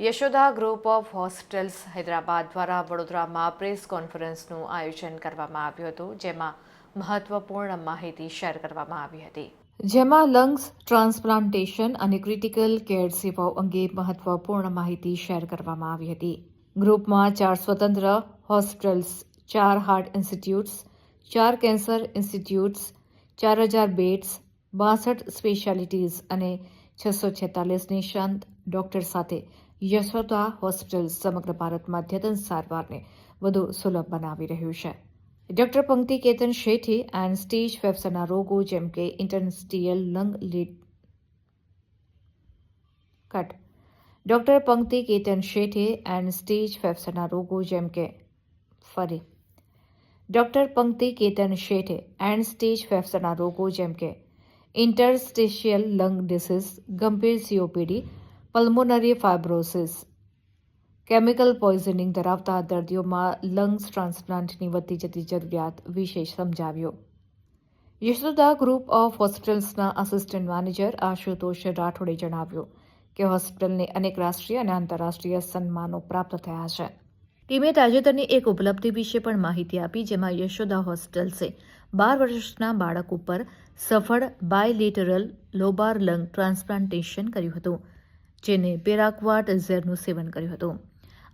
Yashoda group of hostels Hyderabad દ્વારા વડોદરામાં press કોન્ફરન્સનું આયોજન કરવામાં આવ્યું હતું, જેમાં મહત્વપૂર્ણ માહિતી શેર કરવામાં આવી હતી. જેમાં લંગ્સ, ટ્રાન્સપ્લાન્ટેશન અને ક્રિટિકલ કેર સેવાઓ અંગે મહત્વપૂર્ણ માહિતી શેર કરવામાં આવી હતી. ગ્રુપમાં ચાર સ્વતંત્ર હોસ્પિટલ્સ ચાર હાર્ટ ઇન્સ્ટિટ્યૂટ્સ, ચાર કેન્સર ઇન્સ્ટિટ્યૂટ્સ, ચાર હજાર બેડ્સ, બાસઠ સ્પેશિયાલિટીઝ અને છસો છેતાલીસ નિશાંત ડોક્ટર સાથે યશોદા હોસ્પિટલ સમગ્ર ભારતમાં અદ્યતન સારવારને વધુ સુલભ બનાવી રહ્યું છે doctor Pankti Ketan Sethi end stage ફેફસાના રોગો જેમ કે ઇન્ટરસ્ટિયલ લંગ લીડ કટ ડોક્ટર પંક્તિ કેતન શેઠે એન્ડ સ્ટેજ ફેફસાના રોગો જેમ કે ફરી ડોક્ટર પંક્તિ કેતન શેઠે એન્ડ સ્ટેજ ફેફસાના રોગો જેમ કે ઇન્ટરસ્ટેશિયલ લંગ ડિસીઝ ગંભીર COPD pulmonary fibrosis chemical poisoning ધરાવતા દર્દીઓમાં લંગ્સ ટ્રાન્સપ્લાન્ટની વધતી જતી જરૂરિયાત વિશે સમજાવ્યો. યશોદા ગ્રુપ ઓફ હોસ્પિટલ્સના આસિસ્ટન્ટ મેનેજર આશુતોષ રાઠોડે જણાવ્યું કે હોસ્પિટલને અનેક રાષ્ટ્રીય અને આંતરરાષ્ટ્રીય સન્માનો પ્રાપ્ત થયા છે. ટીમે તાજેતરની એક ઉપલબ્ધિ વિશે પણ માહિતી આપી, જેમાં યશોદા હોસ્પિટલ્સે બાર વર્ષના બાળક ઉપર સફળ બાયલેટરલ લોબાર લંગ ટ્રાન્સપ્લાન્ટેશન કર્યું હતું. જેને પેરાક્વાટ ઝેરનું સેવન કર્યું હતું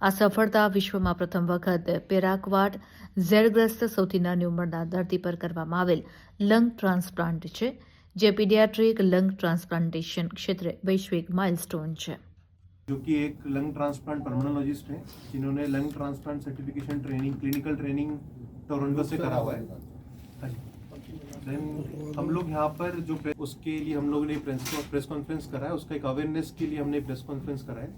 આ સફળતા વિશ્વમાં પ્રથમ વખત પેરાક્વાટ ઝેરગ્રસ્ત સૌથી નાની ઉંમરના દર્દી પર કરવામાં આવેલ લંગ ટ્રાન્સપ્લાન્ટ છે જે પીડિયાટ્રિક લંગ ટ્રાન્સપ્લાન્ટેશન ક્ષેત્રે વૈશ્વિક માઇલસ્ટોન છે जो कि एक लंग ट्रांसप्लांट परमोनोलॉजिस्ट हैं जिन्होंने lung transplant certification training clinical training Toronto से करा हुआ है हाँ जी। देन हम लोग यहाँ पर जो उसके लिए हम लोगों ने प्रेस प्रेस कॉन्फ्रेंस करा है, उसका एक अवेयरनेस के लिए हमने प्रेस कॉन्फ्रेंस करा है।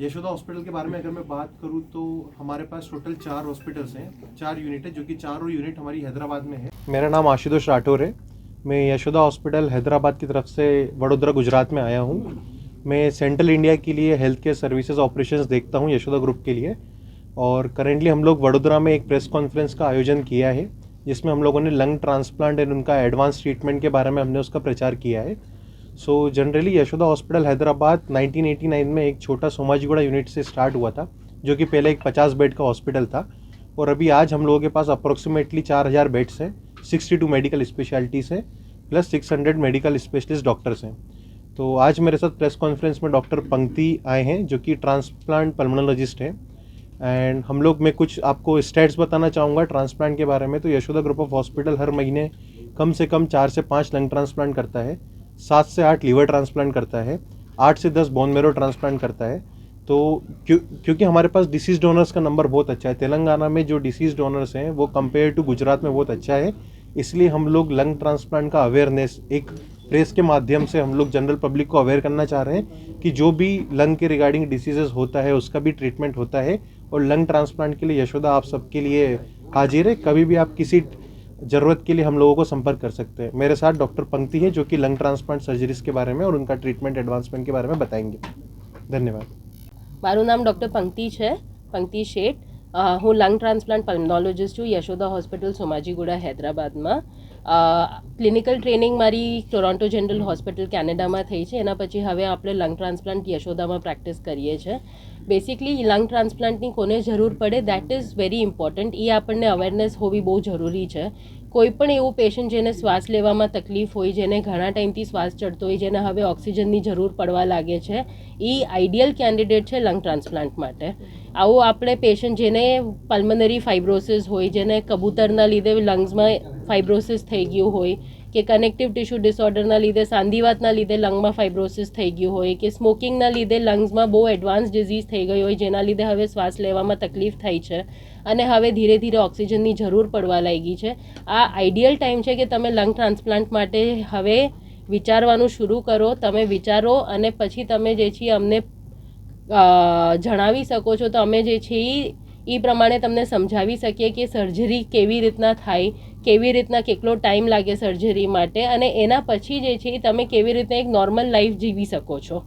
यशोदा हॉस्पिटल के बारे में अगर मैं बात करूँ तो हमारे पास टोटल चार हॉस्पिटल्स हैं, चार यूनिट है, जो कि चारों यूनिट हमारी हैदराबाद में है। मेरा नाम आशुतोष राठौर है। मैं यशोदा हॉस्पिटल हैदराबाद की तरफ़ से वडोदरा, गुजरात में आया हूँ। मैं सेंट्रल इंडिया के लिए हेल्थ केयर सर्विसेज़ ऑपरेशंस देखता हूँ यशोदा ग्रुप के लिए। और करेंटली हम लोग वडोदरा में एक प्रेस कॉन्फ्रेंस का आयोजन किया है। जिसमें हम लोगों ने लंग ट्रांसप्लांट एंड उनका एडवांस ट्रीटमेंट के बारे में हमने उसका प्रचार किया है। So generally Yashoda hospital Hyderabad 1989 में एक छोटा सोमाजीगुड़ा यूनिट से स्टार्ट हुआ था, जो कि पहले एक 50 बेड का हॉस्पिटल था। और अभी आज हम लोगों के पास अप्रोक्सीमेटली चार हज़ार बेड्स हैं 62 मेडिकल स्पेशलिटीज़ हैं प्लस 600 मेडिकल स्पेशलिस्ट डॉक्टर्स हैं। तो आज मेरे साथ प्रेस कॉन्फ्रेंस में डॉक्टर पंक्ति आए हैं, जो कि ट्रांसप्लांट पल्मोनोलॉजिस्ट हैं। एंड हम लोग मैं कुछ आपको स्टेट्स बताना चाहूँगा ट्रांसप्लांट के बारे में। तो यशोदा ग्रुप ऑफ़ हॉस्पिटल हर महीने कम से कम चार से पाँच लंग ट्रांसप्लांट करता है, सात से आठ लीवर ट्रांसप्लांट करता है, आठ से दस बोन मेरो ट्रांसप्लांट करता है। तो क्यों, क्योंकि हमारे पास डिसीज डोनर्स का नंबर बहुत अच्छा है। तेलंगाना में जो डिसीज डोनर्स हैं, वो कंपेयर टू गुजरात में बहुत अच्छा है। इसलिए हम लोग लंग ट्रांसप्लांट का अवेयरनेस एक प्रेस के माध्यम से हम लोग जनरल पब्लिक को अवेयर करना चाह रहे हैं कि जो भी लंग के रिगार्डिंग डिसीजेज होता है, उसका भी ट्रीटमेंट होता है। और लंग ट्रांसप्लांट के लिए यशोदा आप सबके लिए हाजिर है कभी भी आप किसी ज़रूरत के लिए हम लोगों को संपर्क कर सकते हैं मेरे साथ डॉक्टर पंक्ति है जो कि लंग ट्रांसप्लांट सर्जरीज के बारे में और उनका ट्रीटमेंट एडवांसमेंट के बारे में बताएंगे धन्यवाद મારું નામ ડૉક્ટર પંક્તિ છે પંક્તિ શેઠ અ, હું લંગ ટ્રાન્સપ્લાન્ટ પલ્મોનોલોજિસ્ટ છું યશોદા હોસ્પિટલ સોમાજીગુડા હૈદરાબાદમાં ક્લિનિકલ ટ્રેનિંગ મારી ટોરોન્ટો જનરલ હોસ્પિટલ કેનેડામાં થઈ છે. એના પછી હવે આપણે લંગ ટ્રાન્સપ્લાન્ટ યશોદામાં પ્રેક્ટિસ કરીએ છીએ બેસિકલી લંગ ટ્રાન્સપ્લાન્ટની કોને જરૂર પડે દેટ ઇઝ વેરી ઇમ્પોર્ટન્ટ એ આપણને અવેરનેસ હોવી બહુ જરૂરી છે. કોઈ પણ એવું પેશન્ટ જેને શ્વાસ લેવામાં તકલીફ હોય, જેને ઘણા ટાઈમથી શ્વાસ ચડતો હોય, જેને હવે ઓક્સિજનની જરૂર પડવા લાગે છે એ આઈડિયલ કેન્ડિડેટ છે લંગ ટ્રાન્સપ્લાન્ટ માટે. આવું આપણે પેશન્ટ જેને પલ્મનરી ફાઇબ્રોસિસ હોય, જેને કબૂતરના લીધે લંગ્સમાં ફાઇબ્રોસિસ થઈ ગયું હોય કે કનેક્ટિવ ટિશ્યુ ડિસઓર્ડરના લીધે, સાંધિવાતના લીધે લંગમાં ફાઇબ્રોસિસ થઈ ગયું હોય કે સ્મોકિંગના લીધે લંગ્સમાં બહુ એડવાન્સ ડિઝીઝ થઈ ગઈ હોય, જેના લીધે હવે શ્વાસ લેવામાં તકલીફ થઈ છે અને હવે ધીરે ધીરે ઓક્સિજનની જરૂર પડવા લાગી છે. આ આઈડિયલ ટાઈમ છે કે તમે લંગ ટ્રાન્સપ્લાન્ટ માટે હવે વિચારવાનું શરૂ કરો, તમે વિચારો અને પછી તમે જે છે અમને જણાવી શકો છો. તો અમે જે છે એ એ પ્રમાણે તમને સમજાવી શકીએ કે સર્જરી કેવી રીતના થાય, કેવી રીતના કેટલો ટાઈમ લાગે સર્જરી માટે અને એના પછી જે છે એ તમે કેવી રીતે એક નોર્મલ લાઈફ જીવી શકો છો.